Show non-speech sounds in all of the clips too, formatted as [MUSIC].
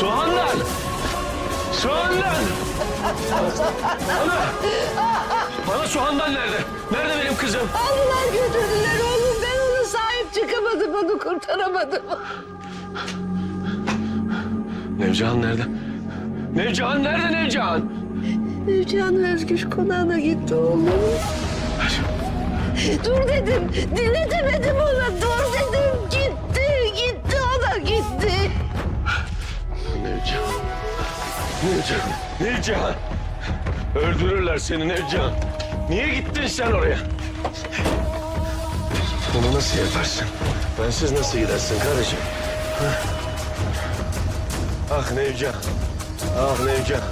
Soğanlar! Soğanlar! Bana! Bana soğanlar nerede? Nerede benim kızım? Aldılar götürdüler oğlum. Ben ona sahip çıkamadım, onu kurtaramadım. Nevcihan nerede? Nevcihan nerede Nevcihan? Nevcihan Özgüç konağına gitti oğlum. Dur dedim, dinletemedim ona. Dur dedim, Nevcihan. Nevcihan. Nevcihan. Öldürürler seni Nevcihan. Niye gittin sen oraya? Bunu nasıl yaparsın? Bensiz nasıl gidersin karıcığım? Ha? Ah Nevcihan. Ah Nevcihan.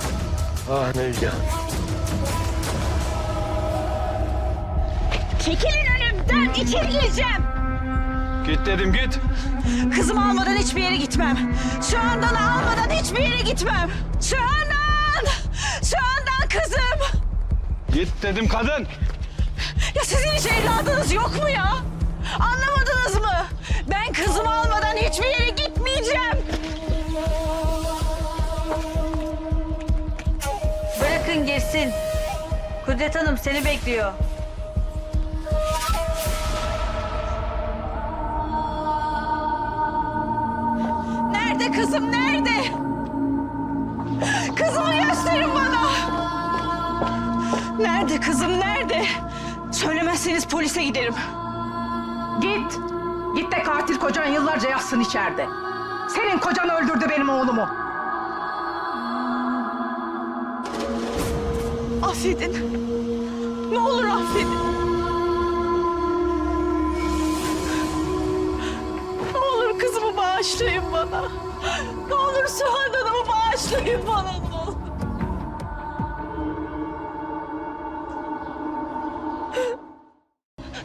Ah Nevcihan. Çekilin önümden içeri gireceğim. Git dedim git. Kızımı almadan hiçbir yere gitmem. Şu andan almadan hiçbir yere gitmem. Şu andan. Şu andan kızım. Git dedim kadın. Ya sizin hiç evladınız yok mu ya? Anlamadınız mı? Ben kızımı almadan hiçbir yere gitmeyeceğim. Bırakın girsin. Kudret Hanım seni bekliyor. Kızım nerede? Kızımı gösterin bana. Nerede kızım nerede? Söylemezseniz polise giderim. Git. Git de katil kocan yıllarca yatsın içeride. Senin kocan öldürdü benim oğlumu. Affedin. Ne olur affedin. Bağışlayın bana. Ne olur Suhan Hanım'ı bağışlayın bana ne olur.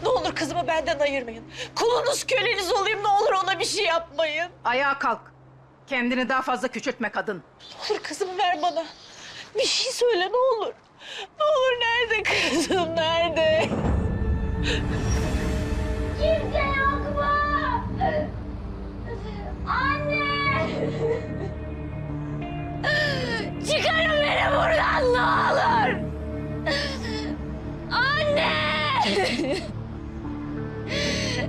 Ne olur kızımı benden ayırmayın. Kulunuz köleniz olayım ne olur ona bir şey yapmayın. Ayağa kalk. Kendini daha fazla küçültme kadın. Ne olur kızımı ver bana. Bir şey söyle ne olur. Ne olur nerede kızım nerede? Kimse? Anne! Çıkarın beni buradan ne olur! Anne!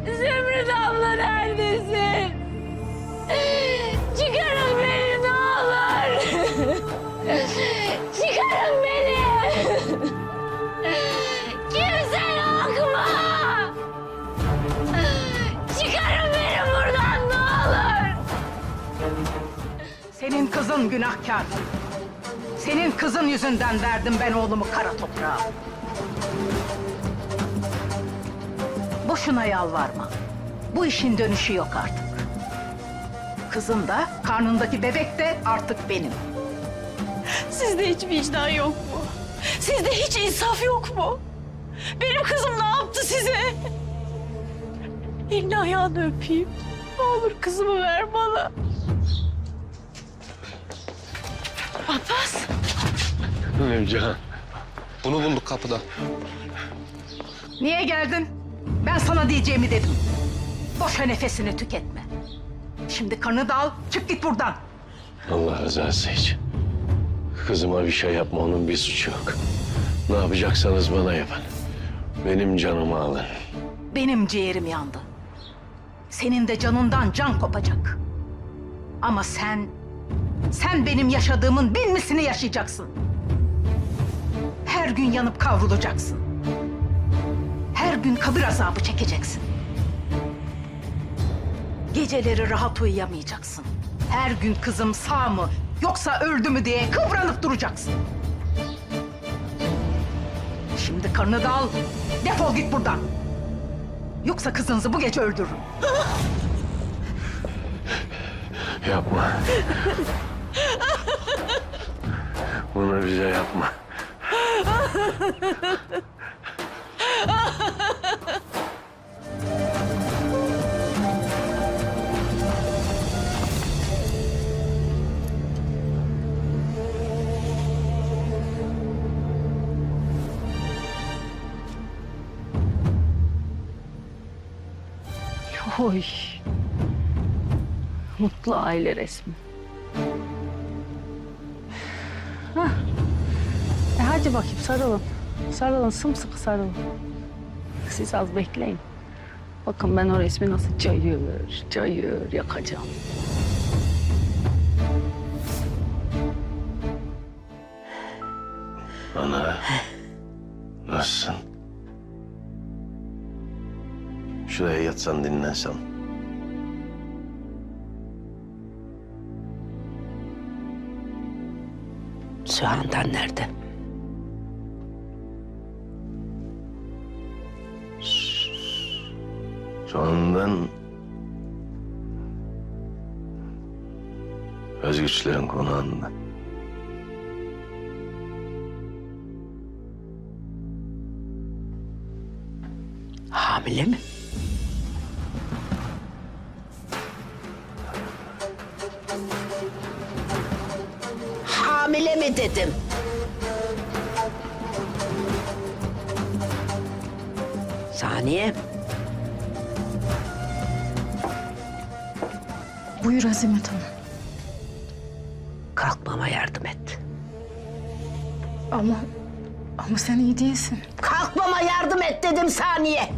Zümrüt abla neredesin? Kızın günahkar. Senin kızın yüzünden verdim ben oğlumu kara toprağa. Boşuna yalvarma. Bu işin dönüşü yok artık. Kızın da, karnındaki bebek de artık benim. Sizde hiç vicdan yok mu? Sizde hiç insaf yok mu? Benim kızım ne yaptı size? Elini ayağını öpeyim. Ne olur kızımı ver bana. Abbas. Nevcihan. Bunu bulduk kapıda. Niye geldin? Ben sana diyeceğimi dedim. Boşa nefesini tüketme. Şimdi kanı da al, çık git buradan. Allah rızası için. Kızıma bir şey yapma, onun bir suçu yok. Ne yapacaksanız bana yapın. Benim canımı alın. Benim ciğerim yandı. Senin de canından can kopacak. Ama sen, sen benim yaşadığımın bin misini yaşayacaksın. Her gün yanıp kavrulacaksın. Her gün kabir azabı çekeceksin. Geceleri rahat uyuyamayacaksın. Her gün kızım sağ mı yoksa öldü mü diye kıvranıp duracaksın. Şimdi karnını da al, defol git buradan. Yoksa kızınızı bu gece öldürürüm. Yapma. Bunu bize yapma. Oy. Mutlu aile resmi. Hadi bakayım sarılın. Sarılın sımsıkı sarılın. Siz az bekleyin. Bakın ben o resmi nasıl cayır cayır yakacağım. Ana. Nasılsın? Şuraya yatsan dinlensen. Sühan'dan nerede? Sonradan Özgüçlerin konağında. Hamile mi? Hamile mi dedim? Saniye. Buyur Azimet Hanım. Kalkmama yardım et. Ama ama sen iyi değilsin. Kalkmama yardım et dedim saniye.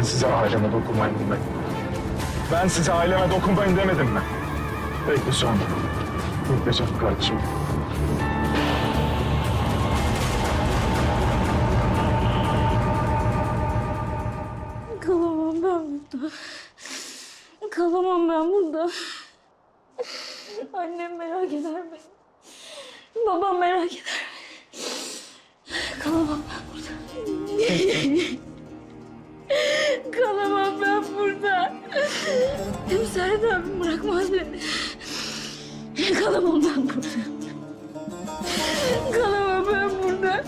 Ben size aileme dokunmayın demedim. Ben size aileme dokunmayın demedim mi? Sonra. Bekle canım kardeşim. Kalamam ben burada. Kalamam ben burada. Annem merak eder beni. Babam merak eder. Kalamam ben burada. [LAUGHS] Kalamam ben burada. Hem Serhat abim bırakmaz beni. Kalamam ben burada. Kalamam ben burada.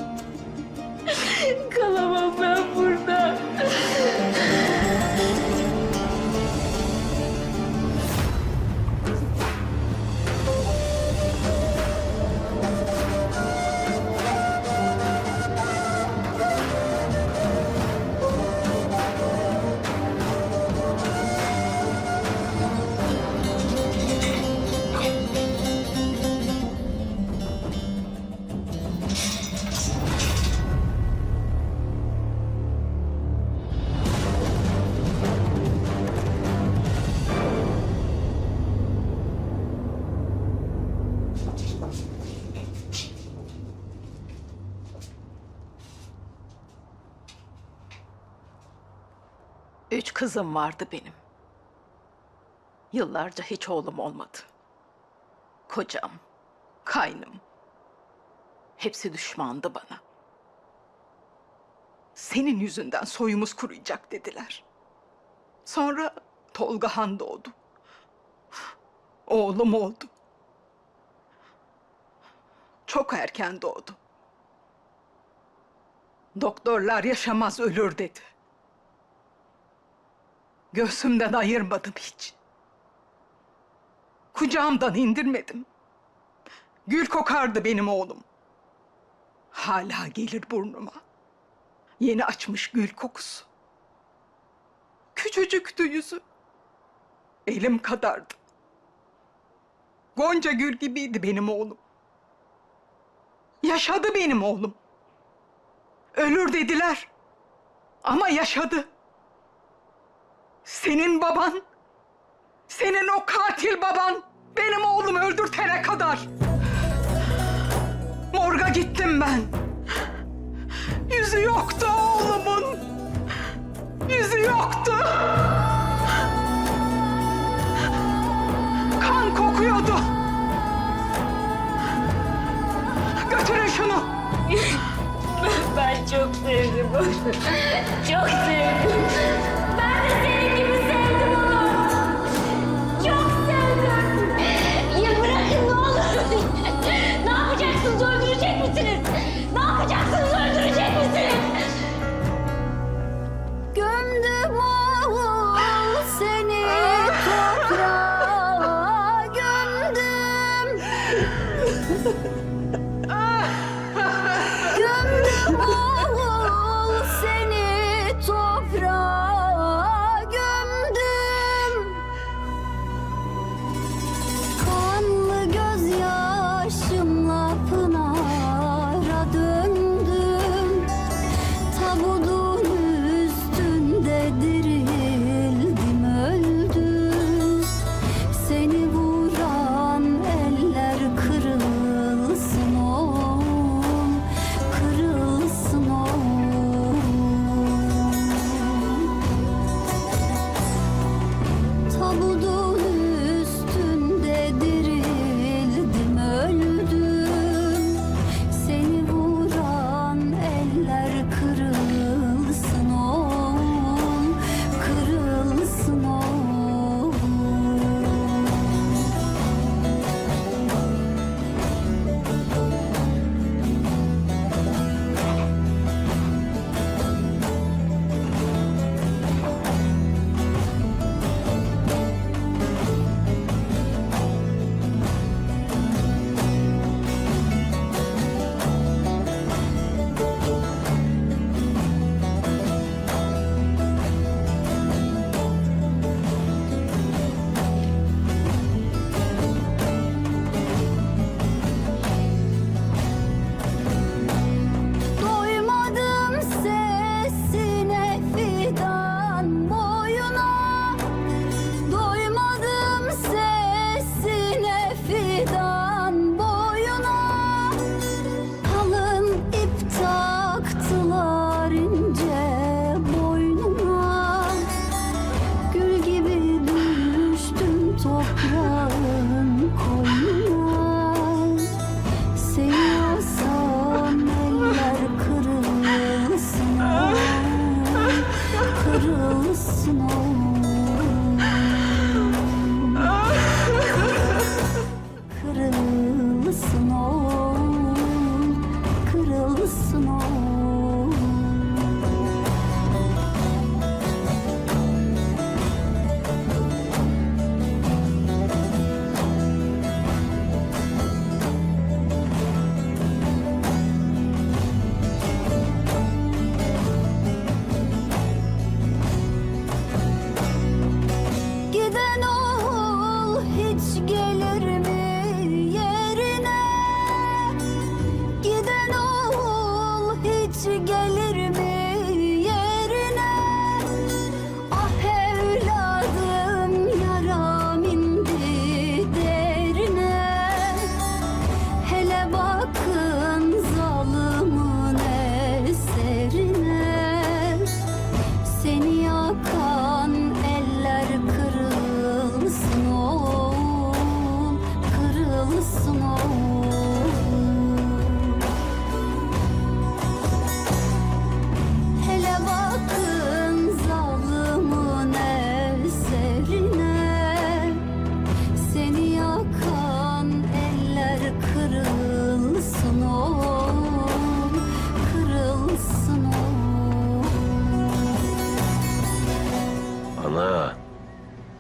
Üç kızım vardı benim. Yıllarca hiç oğlum olmadı. Kocam, kaynım. Hepsi düşmandı bana. Senin yüzünden soyumuz kuruyacak dediler. Sonra Tolga Han doğdu. Oğlum oldu. Çok erken doğdu. Doktorlar yaşamaz ölür dedi. Göğsümden ayırmadım hiç. Kucağımdan indirmedim. Gül kokardı benim oğlum. Hala gelir burnuma. Yeni açmış gül kokusu. Küçücüktü yüzü. Elim kadardı. Gonca gül gibiydi benim oğlum. Yaşadı benim oğlum. Ölür dediler. Ama yaşadı. Senin baban, senin o katil baban benim oğlumu öldürtene kadar. Morga gittim ben. Yüzü yoktu oğlumun. Yüzü yoktu. Kan kokuyordu. Götürün şunu. Ben çok sevdim onu. Çok sevdim.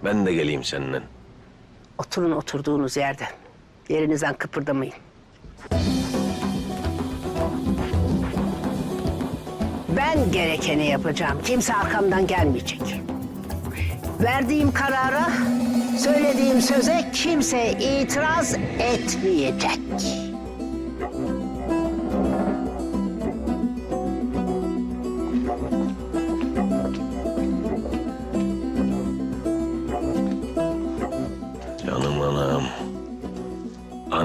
Ben de geleyim seninle. Oturun oturduğunuz yerde. Yerinizden kıpırdamayın. Ben gerekeni yapacağım. Kimse arkamdan gelmeyecek. Verdiğim karara, söylediğim söze kimse itiraz etmeyecek.